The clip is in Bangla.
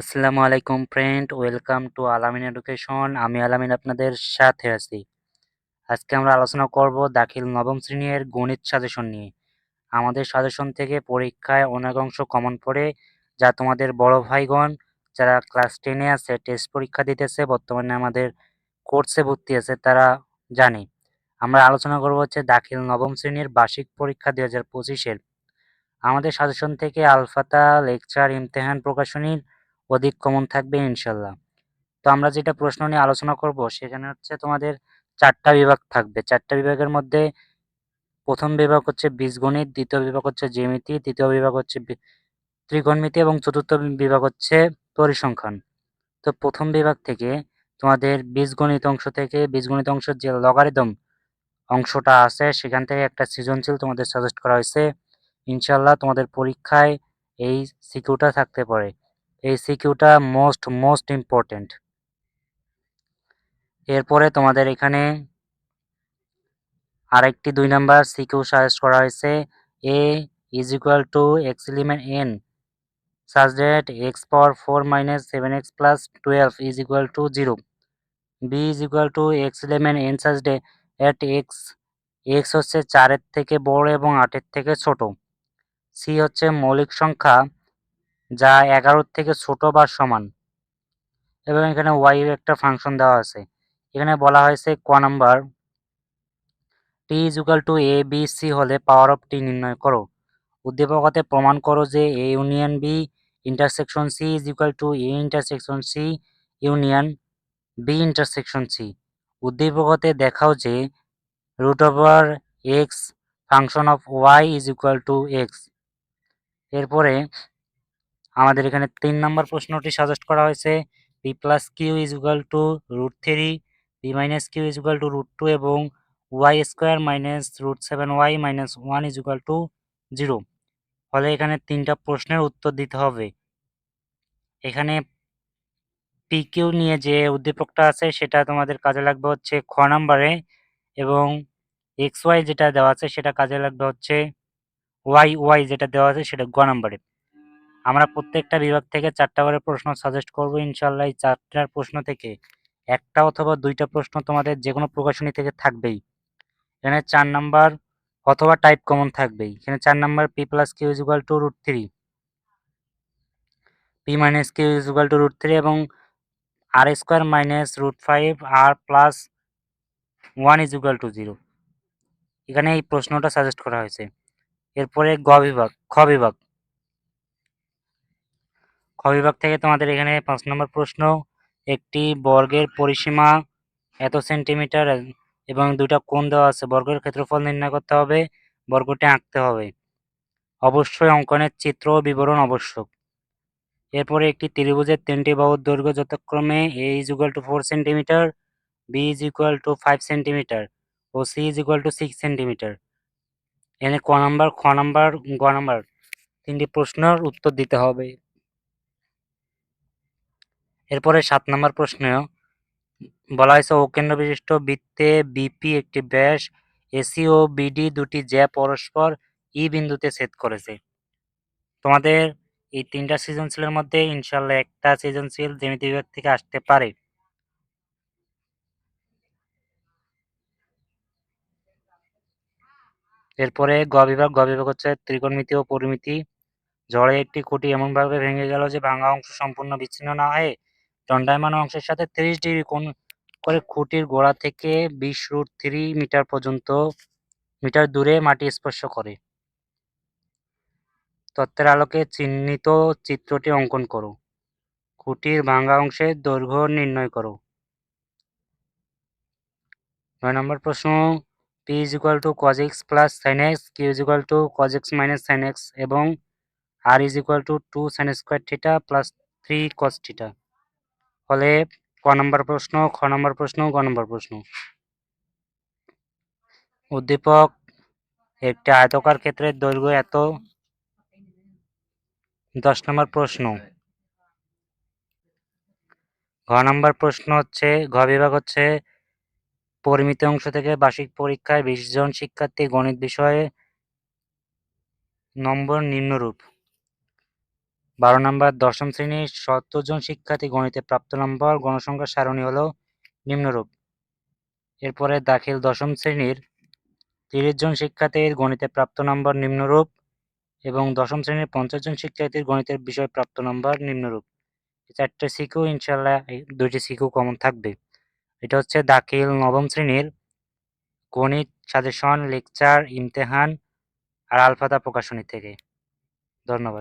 আসসালামু আলাইকুম friend welcome to Alamin education আমি আলামিন আপনাদের সাথে আছি। আজকে আমরা আলোচনা করব দাখিল নবম শ্রেণির গণিত সাজেশন নিয়ে। আমাদের সাজেশন থেকে পরীক্ষায় অনেক অংশ কমন পড়ে, যা তোমাদের বড় ভাইগণ, যারা ক্লাস টেনে আছে টেস্ট পরীক্ষা দিতেছে, বর্তমানে আমাদের কোর্সে ভর্তি আছে, তারা জানে। আমরা আলোচনা করব হচ্ছে দাখিল নবম শ্রেণির বার্ষিক পরীক্ষা দুই হাজার পঁচিশের। আমাদের সাজেশন থেকে আলফাতা লেকচার ইমতেহান প্রকাশনীর অধিক কমন থাকবে ইনশাল্লাহ। তো আমরা যেটা প্রশ্ন নিয়ে আলোচনা করব, সেখানে হচ্ছে তোমাদের চারটা বিভাগ থাকবে। চারটা বিভাগের মধ্যে প্রথম বিভাগ হচ্ছে বীজগণিত, দ্বিতীয় বিভাগ হচ্ছে জ্যামিতি, তৃতীয় বিভাগ হচ্ছে ত্রিকোণমিতি এবং চতুর্থ বিভাগ হচ্ছে পরিসংখ্যান। তো প্রথম বিভাগ থেকে তোমাদের বীজগণিত অংশ থেকে বীজগণিত অংশের যে লগারিদম অংশটা আছে, সেখান থেকে একটা সৃজনশীল তোমাদের সাজেস্ট করা হয়েছে। ইনশাল্লাহ তোমাদের পরীক্ষায় এই সিকিউটা থাকতে পারে। এই সিকিউটা মোস্ট মোস্ট ইম্পর্টেন্ট এরপরে তোমাদের এখানে আরেকটি দুই নাম্বার সিকিউ সাজেস্ট করা হয়েছে। A is equal to x element n such that x power 4 minus 7x plus 12 is equal to 0 b is equal to x element n such that at x x হচ্ছে চারের থেকে বড় এবং আটের থেকে ছোট। সি হচ্ছে মৌলিক সংখ্যা যা এগারোর থেকে ছোট বা সমান। এবং এখানে ওয়াই একটা ফাংশন দেওয়া আছে। এখানে বলা হয়েছে ক number T is equal to A B C হলে পাওয়ার অফ টি নির্ণয় করো। উদ্দীপকতে প্রমাণ করো যে A union B intersection C is equal to A intersection C union B intersection C উদ্দীপকতে দেখাও যে root over x function of y is equal to x এরপরে আমাদের এখানে তিন নম্বর প্রশ্নটি সাজেস্ট করা হয়েছে। P plus Q is equal to root three P minus Q is equal to root two এবং y square minus root seven y minus one is equal to zero ফলে এখানে তিনটা প্রশ্নের উত্তর দিতে হবে। এখানে পি কিউ নিয়ে যে উদ্দীপকটা আছে সেটা তোমাদের কাজে লাগবে হচ্ছে খ নাম্বারে এবং এক্স ওয়াই যেটা দেওয়া আছে সেটা কাজে লাগবে হচ্ছে ওয়াই ওয়াই যেটা দেওয়া আছে সেটা গ নাম্বারে। আমরা প্রত্যেকটা বিভাগ থেকে চারটা করে প্রশ্ন সাজেস্ট করব ইনশাল্লাহ এই চারটার প্রশ্ন থেকে। একটা অথবা দুইটা প্রশ্ন তোমাদের যে কোনো প্রকাশনী থেকে থাকবেই। এখানে চার নাম্বার অথবা টাইপ কমন থাকবেই। এখানে চার number P plus Q is equal to root three P minus Q is equal to root three এবং R square minus root five R plus one is equal to zero এখানে এই প্রশ্নটা সাজেস্ট করা হয়েছে। এরপরে গ বিভাগ, খ বিভাগ। খ বিভাগ থেকে তোমাদের এখানে পাঁচ নম্বর প্রশ্ন। একটি বর্গের পরিসীমা এত সেন্টিমিটার এবং দুটা কোণ দেওয়া আছে, বর্গের ক্ষেত্রফল নির্ণয় করতে হবে, বর্গটি আঁকতে হবে। অবশ্যই অঙ্কনের চিত্র ও বিবরণ আবশ্যক। এরপরে একটি ত্রিভুজের তিনটি বাহুর দৈর্ঘ্য যথাক্রমে A is equal to four centimetre B is equal to five centimetre O C is equal to six centimetre এখানে ক নাম্বার, খ নাম্বার, গ নাম্বার তিনটি প্রশ্নের উত্তর দিতে হবে। এরপরে সাত নম্বর প্রশ্ন। বলা হয়েছে অকেন্দ্র বিশিষ্ট বৃত্তে বিপি একটি ব্যাস, এসি ও বিডি দুটি জ্যা পরস্পর ই বিন্দুতে ছেদ করেছে। তোমাদের এই তিনটা সৃজনশীলের মধ্যে ইনশাল্লাহ একটা সৃজনশীল জ্যামিতি বিভাগ থেকে আসতে পারে। এরপরে গ বিভাগ গ বিভাগ হচ্ছে ত্রিকোণমিতি ও পরিমিতি। ঝড়ে একটি খুঁটি এমনভাবে ভেঙে গেল যে ভাঙা অংশ সম্পূর্ণ বিচ্ছিন্ন না হয়ে দণ্ডায়মান অংশের সাথে তিরিশ ডিগ্রি কোণ করে খুঁটির গোড়া থেকে বিশ রুট থ্রি মিটার পর্যন্ত, মিটার দূরে মাটি স্পর্শ করে। তত্ত্বের আলোকে চিহ্নিত চিত্রটি অঙ্কন করো। খুঁটির ভাঙা অংশের দৈর্ঘ্য নির্ণয় করো। নয় নম্বর প্রশ্ন P is equal to cos x plus sine x Q is equal to cos x minus sine x এবং R is equal to two sine square theta plus three cos theta ফলে ক নম্বর প্রশ্ন, খ নম্বর প্রশ্ন, গ নম্বর প্রশ্ন। উদ্দীপক, একটি আয়তকার ক্ষেত্রের দৈর্ঘ্য এত? দশ নম্বর প্রশ্ন। ঘ নম্বর প্রশ্ন হচ্ছে, ঘ বিভাগ হচ্ছে, পরিমিত অংশ থেকে বার্ষিক পরীক্ষায় বিশ জন শিক্ষার্থী গণিত বিষয়ে নম্বর নিম্নরূপ। বারো নম্বর, দশম শ্রেণির সত্তর জন শিক্ষার্থী গণিতে প্রাপ্ত নম্বর গণসংখ্যার সারণী হলো নিম্নরূপ। এরপরে দাখিল দশম শ্রেণির তিরিশ জন শিক্ষার্থীর গণিতে প্রাপ্ত নম্বর নিম্নরূপ এবং দশম শ্রেণির পঞ্চাশ জন শিক্ষার্থীর গণিতের বিষয়ে প্রাপ্ত নম্বর নিম্নরূপ। চারটে সিকিউ ইনশাল্লাহ দুইটি সিকিউ কমন থাকবে। এটা হচ্ছে দাখিল নবম শ্রেণির গণিত, সাজেশন, লেকচার, ইমতেহান আর আলফাতা প্রকাশনী থেকে। ধন্যবাদ।